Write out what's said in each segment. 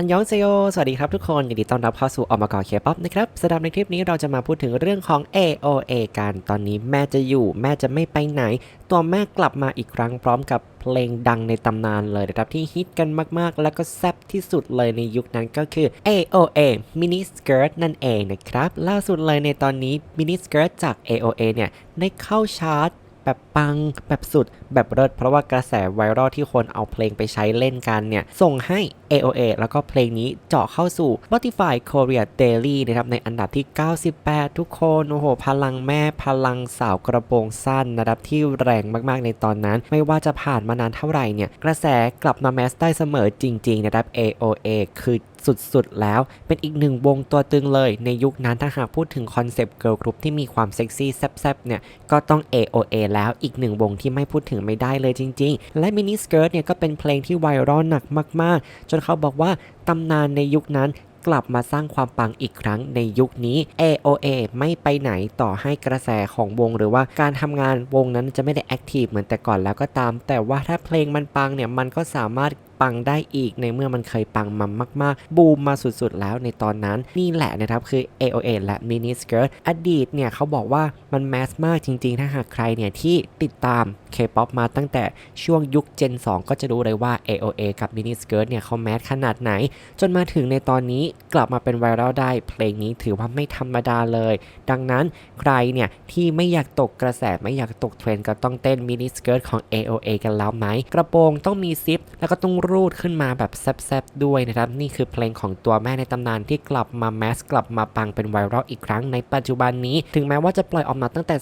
อันยองเซโย สวัสดีครับทุกคน ยินดีต้อนรับเข้าสู่อมกอเคป๊อปนะครับสำหรับในคลิปนี้เราจะมาพูดถึงเรื่องของ AOA กันตอนนี้แม่จะอยู่ แม่จะไม่ไปไหน ตัวแม่กลับมาอีกครั้งพร้อมกับเพลงดังในตำนานเลยนะครับที่ฮิตกันมากๆ แล้วก็แซ่บที่สุดเลยในยุคนั้นก็คือ AOA Mini Skirt นั่นเองนะครับ ล่าสุดเลยในตอนนี้ Mini Skirt จาก AOA เนี่ยได้เข้าชาร์ต แบบปัง แบบสุด แบบเลิศเพราะว่ากระแสไวรัลที่คนเอาเพลงไปใช้เล่นกันเนี่ย ส่งให้ AOA แล้วก็เพลงนี้เจาะเข้าสู่ Spotify Korea Daily นะครับ ในอันดับที่ 98 ทุกคน โอ้โห พลังแม่พลังสาวกระโปรงสั้นนะครับ ที่แรงมากๆในตอนนั้น ไม่ว่าจะผ่านมานานเท่าไหร่เนี่ย กระแสกลับมาแมสได้เสมอจริง ๆ นะครับ AOA คือ สุดๆ แล้ว เป็นอีกหนึ่งวงตัวตึงเลย ในยุคนั้นถ้าหากพูดถึงคอนเซปต์เกิร์ลกรุ๊ปที่มีความเซ็กซี่แซ่บๆ เนี่ย ก็ต้อง AOA แล้วอีกหนึ่งวงที่ไม่พูดถึงไม่ได้เลยจริงๆ และมินิสเกิร์ตเนี่ยก็เป็นเพลงที่ไวรัลหนักมากๆ จนเขาบอกว่าตำนานในยุคนั้นกลับมาสร้างความปังอีกครั้งในยุคนี้ AOA ไม่ไปไหนต่อให้กระแสของวงหรือว่าการทำงานวงนั้นจะไม่ได้แอคทีฟเหมือนแต่ก่อนแล้วก็ตาม แต่ว่าถ้าเพลงมันปังเนี่ยมันก็สามารถ ปังได้อีกในเมื่อมันเคยปังมามาก ๆ บูมมาสุด ๆ แล้วในตอนนั้น นี่แหละนะครับ คือ AOA และ Mini Skirt อดีตเนี่ยเขาบอกว่ามันแมสมากจริง ๆ ถ้าหากใครเนี่ยที่ติดตาม K-POP มาตั้งแต่ช่วงยุค Gen 2 ก็จะรู้เลยว่า AOA กับ Mini Skirt เนี่ยเขาแมสขนาดไหน จนมาถึงในตอนนี้กลับมาเป็นไวรัลได้ เพลงนี้ถือว่าไม่ธรรมดาเลย ดังนั้นใครเนี่ยที่ไม่อยากตกกระแสไม่อยากตกเทรนก็ต้องเต้น Mini Skirt ของ AOA กันแล้วไหม กระโปรงต้องมีซิป แล้วก็ต้องรูดขึ้นมาแบบแซบๆด้วยนะครับ นี่คือเพลงของตัวแม่ในตำนานที่กลับมาแมสกลับมาปังเป็นไวรัลอีกครั้งในปัจจุบันนี้ ถึงแม้ว่าจะปล่อยออกมาตั้งแต่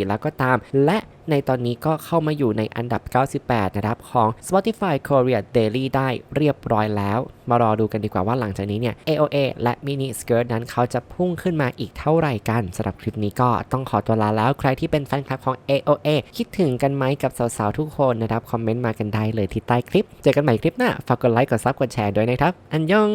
2014 แล้วก็ตาม และ ในตอนนี้ก็เข้ามาอยู่ในอันดับ 98 นะครับของ Spotify Korea Daily ได้เรียบร้อยแล้ว มารอดูกันดีกว่าว่าหลังจากนี้เนี่ย AOA และ Mini Skirt นั้นเขาจะพุ่งขึ้นมาอีกเท่าไหร่กันสำหรับคลิปนี้ก็ต้องขอตัวลาแล้วใครที่เป็นแฟนคลับของ AOA คิดถึงกันไหมกับสาวๆทุกคนนะครับ คอมเมนต์มากันได้เลยที่ใต้คลิป เจอกันใหม่คลิปหน้าฝากกดไลค์กดซับกดแชร์ด้วยนะครับ อันยอง